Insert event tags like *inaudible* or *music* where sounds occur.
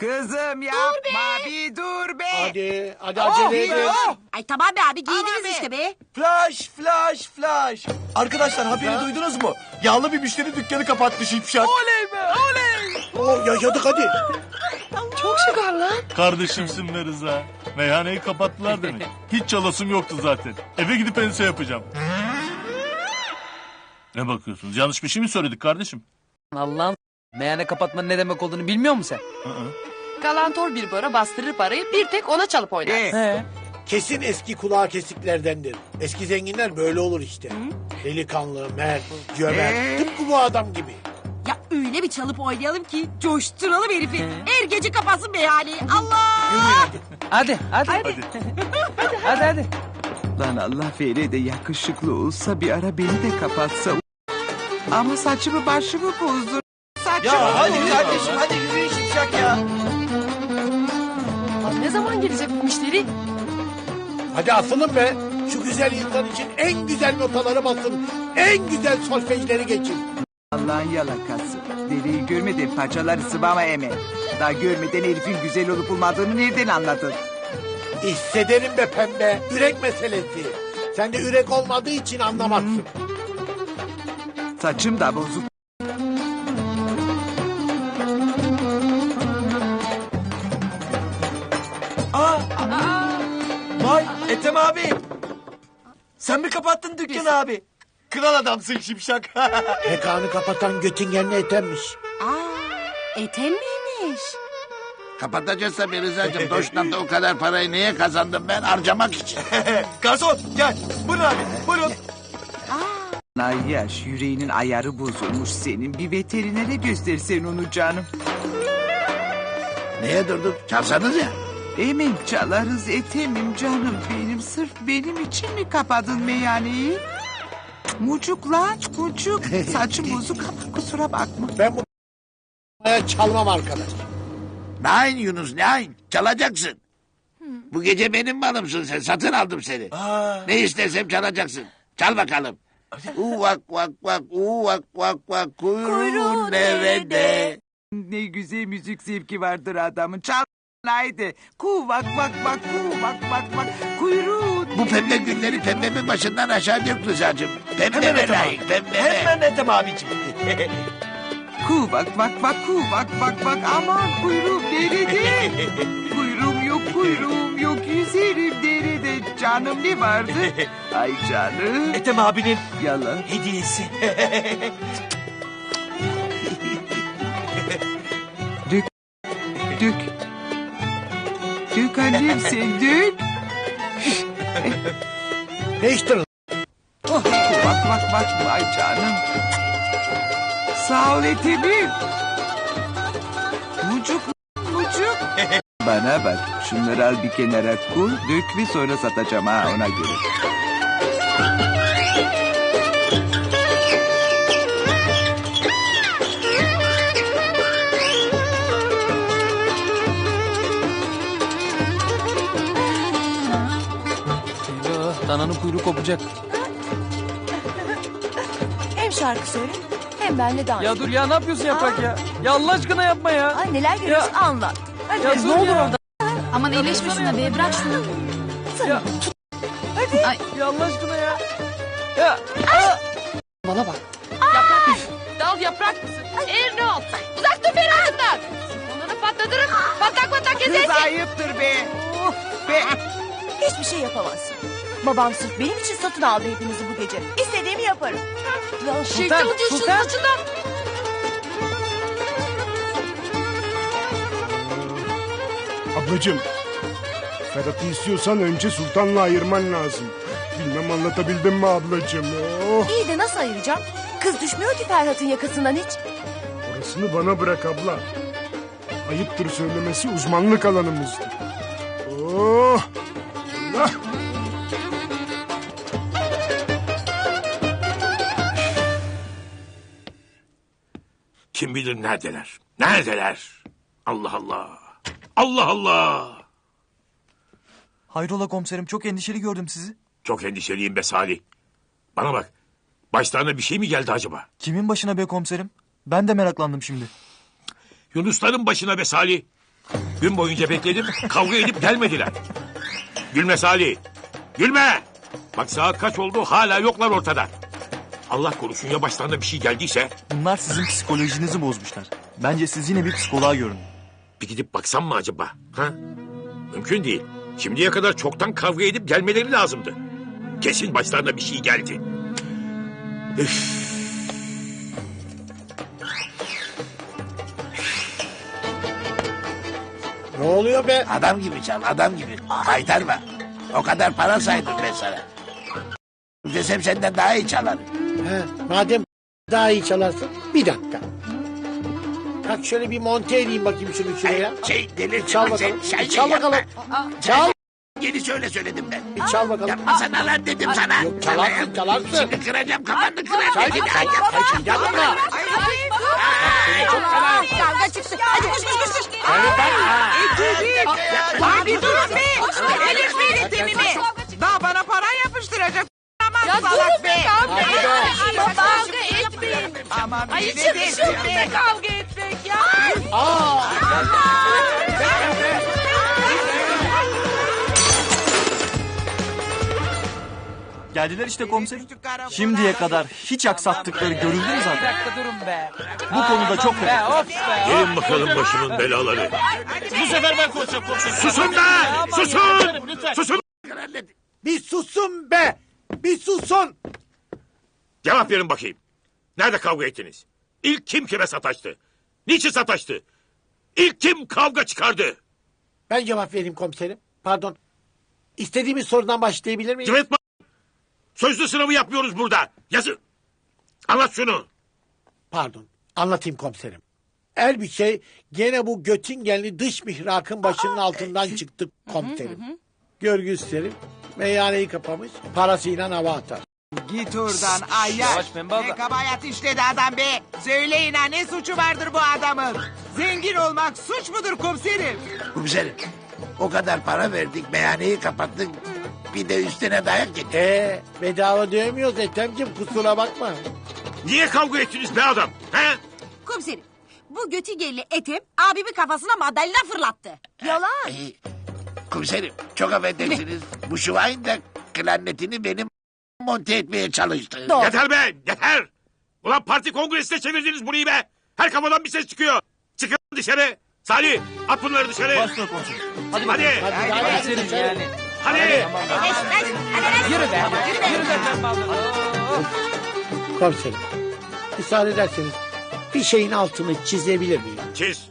Kızım yapma bir dur be. Hadi, hadi acele edin. Ay tamam be abi giydiniz işte be. Flash, flash, flash. Arkadaşlar haberi duydunuz mu? Yağlı bir müşteri dükkanı kapattı Şipşak. Oley be oley. Oo, yaşadık hadi. Kardeşimsin be Rıza. Meyhaneyi kapattılar demek. Hiç çalasım yoktu zaten. Eve gidip ense yapacağım. Ne bakıyorsunuz? Yanlış bir şey mi söyledik kardeşim? Allah'ım meyhane kapatmanın ne demek olduğunu bilmiyor musun sen? Galantor bir bara bastırır parayı bir tek ona çalıp oynar. He. Kesin eski kulağı kesiklerdendir. Eski zenginler böyle olur işte. Delikanlı, mert, cömert. Tıpkı bu adam gibi. Ya öyle bir çalıp oynayalım ki coşturalım herifi. Her gece kapatsın meyhaneyi. Allah! Yürüyün hadi. Hadi hadi. Hadi. Hadi hadi. Lan Allah vere de yakışıklı olsa bir ara beni de kapatsa. Ama saçımı başımı bozdur. Ya hadi kardeşim hadi yürüyün Şipşak ya. Abi ne zaman gelecek bu müşteri? Hadi asılın be. Şu güzel insan için en güzel notaları basın. En güzel solfejleri geçin. Allah'ın yalakası. Deliği görmeden parçaları sıvama eme. Daha görmeden herifin güzel olup olmadığını nereden anladın? Hissederim be pembe. Ürek meselesi. Sen de ürek olmadığı için anlamazsın. Saçım da bozuk. Sen mi kapattın dükkanı abi? Kral adamsın Şipşak. Mekanı *laughs* kapatan Göttingenli etemmiş. Aa, Ethem miymiş? Kapatacağız tabii Rıza'cığım. Doşnanda o kadar parayı niye kazandım ben? Harcamak için. *laughs* Garson gel. Buyurun abi buyurun. Ay yaş yüreğinin ayarı bozulmuş senin. Bir veterinere göstersen onu canım. Niye durduk? Çalsanız ya. Emin çalarız etemim canım benim. Sırf benim için mi kapadın meyhaneyi? Mucuk lan *laughs* mucuk. Saçım bozuk ama kusura bakma. Ben bu çalmam arkadaş. Nein Yunus nein. Çalacaksın. Bu gece benim malımsın sen. Satın aldım seni. Aa, Ne istersem çalacaksın. Çal bakalım. *laughs* Uvak vak vak uvak vak vak kuyruğun nerede? Ne güzel müzik zevki vardır adamın. Çal haydi. Ku vak vak vak ku vak vak vak. Kuyruğun. Bu pembe günleri pembemin başından aşağı dök Rıza'cığım. Pembe Hemen mi Ethem layık abi. pembe mi? Hemen Ethem abicim. *laughs* Ku vak vak vak ku vak vak vak. Aman kuyruğum nerede? *laughs* kuyruğum yok kuyruğum yok. Yüzerim derede. Canım ne vardı? *laughs* Ay canım. Ethem abinin Yalan. hediyesi. Dök. Dök. Annem sen dök. Ne içtin? Oh, bak bak bak vay canım. Sağ ol etimim. Mucuk mucuk. Bana bak şunları al bir kenara koy dök ve sonra satacağım ha ona göre. Dananın kuyruğu kopacak. Hem şarkı söyle hem benle dans. Ya dur ya ne yapıyorsun yaprak ya? Ya Allah aşkına yapma ya. Ay neler görüyorsun anlat. Hadi Ya ne dur olur ya. orada. Aman iyileşme şuna be bırak şunu. Ya. Ay. Ya Allah aşkına ya. Ya. Bana bak. Yaprak mısın? Dal yaprak mısın? Ol? Uzak dur beni ağzından. Onları patlatırım. Patlak patlak Kız kesersin. ayıptır be. Oh, be. Hiçbir şey yapamazsın. Babam sırf benim için satın aldı hepinizi bu gece. İstediğimi yaparım. Ya Şeytan ucu şunun Sultan. saçından. Ablacığım, Ferhat'ı istiyorsan önce Sultan'la ayırman lazım. Bilmem anlatabildim mi ablacığım? Oh, iyi de nasıl ayıracağım? Kız düşmüyor ki Ferhat'ın yakasından hiç. orasını bana bırak abla. Ayıptır söylemesi uzmanlık alanımızdır. Oh, Kim bilir neredeler? Neredeler? Allah Allah. Allah Allah. Hayrola komiserim çok endişeli gördüm sizi. Çok endişeliyim be Salih. Bana bak. Başlarına bir şey mi geldi acaba? Kimin başına be komiserim? Ben de meraklandım şimdi. Yunusların başına be Salih. Gün boyunca bekledim. Kavga edip gelmediler. Gülme Salih. Gülme. Bak saat kaç oldu hala yoklar ortada. Allah korusun ya başlarına bir şey geldiyse Bunlar sizin psikolojinizi bozmuşlar. Bence siz yine bir psikoloğa görün. bir gidip baksam mı acaba? Ha? Mümkün değil. Şimdiye kadar çoktan kavga edip gelmeleri lazımdı. Kesin başlarına bir şey geldi. Üf. Ne oluyor be? Adam gibi çal adam gibi. Kaytarma. O kadar para saydım ben sana. Desem senden daha iyi çalarım. He, madem daha iyi çalarsın bir dakika. Kalk şöyle bir monte edeyim bakayım şunu şuraya. Şey delirtme Çal sen. bakalım. Şey, Çal yapma. bakalım. Çal. Yeni söyle söyledim ben. Bir çal bakalım. Yapma sana lan dedim sana. Yok, çalarsın, çalarsın. Şimdi kıracağım kafanı kıracağım. Çal. Hadi, hadi. Ay, yapma. Kavga çıktı. Hadi koş koş koş. koş. Abi dur be. Delirtmeyin temimi. Daha bana para yapıştıracak. Ya durun be. Aman Ay bir içim de üşüdü be be. kavga etmek ya. Aa, Geldiler işte komiserim. Şimdiye kadar hiç aksattıkları görüldü mü Bir zaten? dakika durun be. Bu konuda çok Be fena. of be. Gelin bakalım başımın belaları. Bu sefer ben konuşacağım komiserim. Susun be! Susun! Susun! bir susun be. Bir susun. Cevap verin bakayım. Nerede kavga ettiniz? İlk kim kime sataştı? Niçin sataştı? İlk kim kavga çıkardı? Ben cevap vereyim komiserim. Pardon. İstediğimiz sorudan başlayabilir miyim? Cıvıtma! Sözlü sınavı yapmıyoruz burada. Yazın. Anlat şunu. Pardon. Anlatayım komiserim. El bir şey gene bu Göttingenli dış mihrakın başının altından çıktı komiserim. Görgüslerim meyhaneyi kapamış parasıyla hava atar. Git oradan ayyar. Yavaş pembe abla. Ne kabahat işledi adam be. Söyleyin ha ne suçu vardır bu adamın. Zengin olmak suç mudur komiserim? Komiserim. O kadar para verdik meyhaneyi kapattık. Bir de üstüne dayak yedik. Ee, bedava dövmüyoruz Ethem'ciğim kusura bakma. Niye kavga ettiniz be adam? He? Komiserim. Bu Göttingenli Ethem abimin kafasına mandalina fırlattı. Yalan. Komiserim çok affedersiniz. Bu şuvayin de klarnetini benim monte etmeye çalıştı. Doğru. Yeter be yeter. Ulan parti kongresine çevirdiniz burayı be. Her kafadan bir ses çıkıyor. Çıkın dışarı. Salih at bunları dışarı. Başla komiserim. Hadi. Hadi, Hadi. hadi, hadi, yani. Hadi. Yürü be. Yürü be. Komiserim. Müsaade ederseniz bir şeyin altını çizebilir miyim? Çiz.